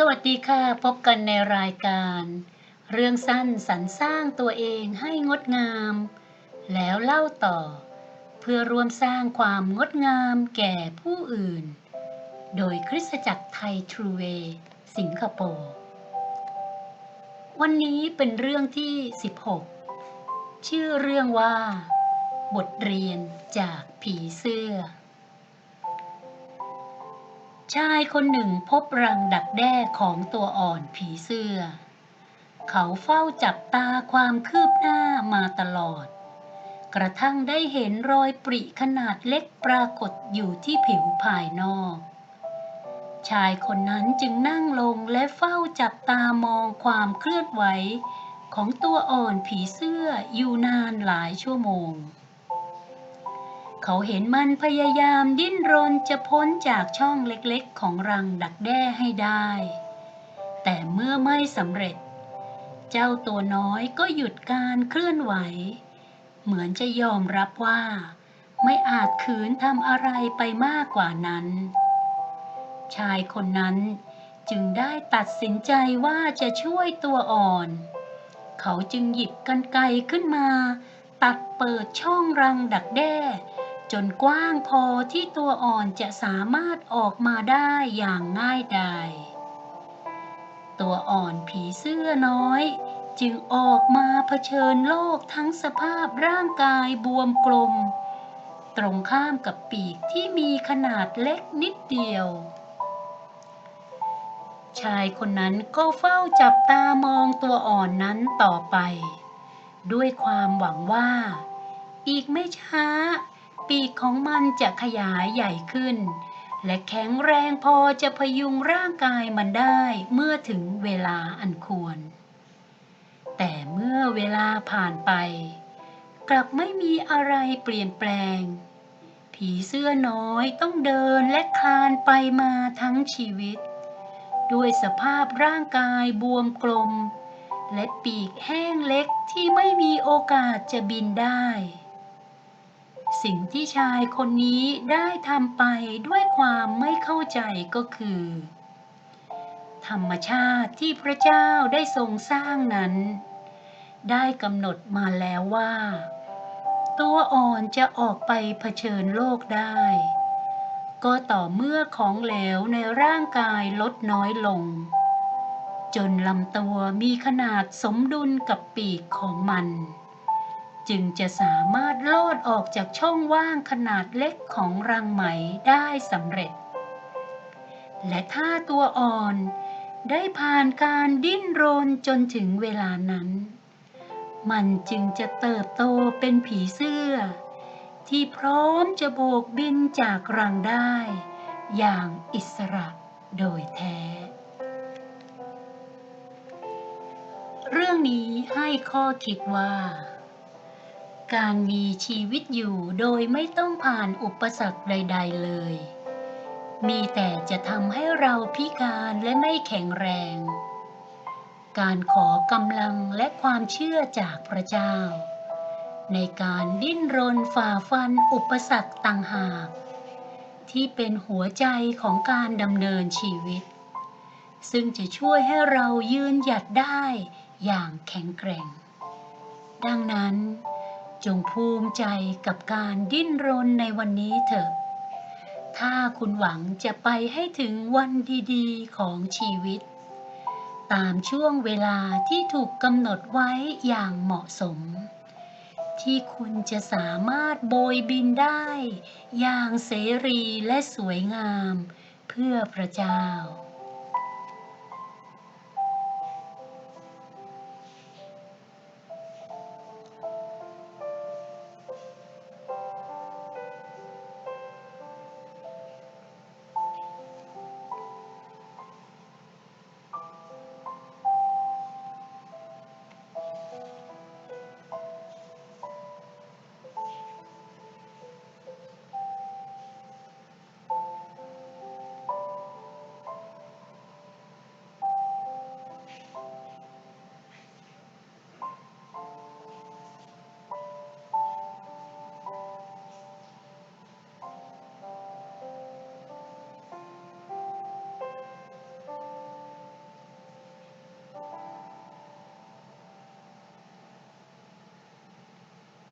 สวัสดีค่ะ พบกันในรายการ เรื่องสั้นสรรสร้างตัวเองให้งดงาม แล้วเล่าต่อ เพื่อร่วมสร้างความงดงามแก่ผู้อื่น โดยคริสตจักรไทยทรูเวสิงคโปร์วันนี้เป็นเรื่องที่ 16 ชื่อเรื่องว่า บทเรียนจากผีเสื้อ ชายคนหนึ่งพบรังดักแด้ของตัวอ่อนผีเสื้อ เขาเฝ้าจับตาความคืบหน้ามาตลอด กระทั่งได้เห็นรอยปริขนาดเล็กปรากฏอยู่ที่ผิวภายนอก ชายคนนั้นจึงนั่งลงและเฝ้าจับตามองความเคลื่อนไหวของตัวอ่อนผีเสื้ออยู่นานหลายชั่วโมง เขาเห็นมันพยายามดิ้นรนจะพ้นจากช่องเล็กๆ ของรังดักแด้ให้ได้ แต่เมื่อไม่สำเร็จ เจ้าตัวน้อยก็หยุดการเคลื่อนไหว เหมือนจะยอมรับว่า ไม่อาจขืนทำอะไรไปมากกว่านั้น ชายคนนั้นจึงได้ตัดสินใจว่าจะช่วยตัวอ่อน เขาจึงหยิบกันไกรขึ้นมา ตัดเปิดช่องรังดักแด้ จนกว้างพอที่ตัวอ่อนจะสามารถออกมาได้อย่างง่ายดาย ตัวอ่อนผีเสื้อน้อย จึงออกมาเผชิญโลกทั้งสภาพร่างกายบวมกลม ตรงข้ามกับปีกที่มีขนาดเล็กนิดเดียว ชายคนนั้นก็เฝ้าจับตามองตัวอ่อนนั้นต่อไป ด้วยความหวังว่า อีกไม่ช้า ปีกของมันจะขยายใหญ่ขึ้น และแข็งแรงพอจะพยุงร่างกายมันได้เมื่อถึงเวลาอันควร แต่เมื่อเวลาผ่านไป กลับไม่มีอะไรเปลี่ยนแปลง ผีเสื้อน้อยต้องเดินและคลานไปมาทั้งชีวิต ด้วยสภาพร่างกายบวมกลม และปีกแห้งเล็กที่ไม่มีโอกาสจะบินได้ สิ่งที่ชายคนนี้ได้ทำไปด้วยความไม่เข้าใจก็คือ ธรรมชาติที่พระเจ้าได้ทรงสร้างนั้น ได้กำหนดมาแล้วว่า ตัวอ่อนจะออกไปเผชิญโลกได้ ก็ต่อเมื่อของเหลวในร่างกายลดน้อยลง จนลำตัวมีขนาดสมดุลกับปีกของมัน จึงจะสามารถลอดออกจากช่องว่างขนาดเล็กของรังไหมได้สำเร็จ และถ้าตัวอ่อนได้ผ่านการดิ้นรนจนถึงเวลานั้น มันจึงจะเติบโตเป็นผีเสื้อ ที่พร้อมจะโบกบินจากรังได้ อย่างอิสระโดยแท้ เรื่องนี้ให้ข้อคิดว่า การมีชีวิตอยู่โดยไม่ต้องผ่านอุปสรรคใด ๆ เลย มีแต่จะทำให้เราพิการและไม่แข็งแรง การขอกำลังและความเชื่อจากพระเจ้า ในการดิ้นรนฝ่าฟันอุปสรรคต่างหาก ที่เป็นหัวใจของการดำเนินชีวิต ซึ่งจะช่วยให้เรายืนหยัดได้อย่างแข็งแกร่ง ดังนั้น จงภูมิใจกับการดิ้นรนในวันนี้เถอะ ถ้าคุณหวังจะไปให้ถึงวันดีๆของชีวิต ตามช่วงเวลาที่ถูกกำหนดไว้อย่างเหมาะสม ที่คุณจะสามารถโบยบินได้ อย่างเสรีและสวยงาม เพื่อพระเจ้า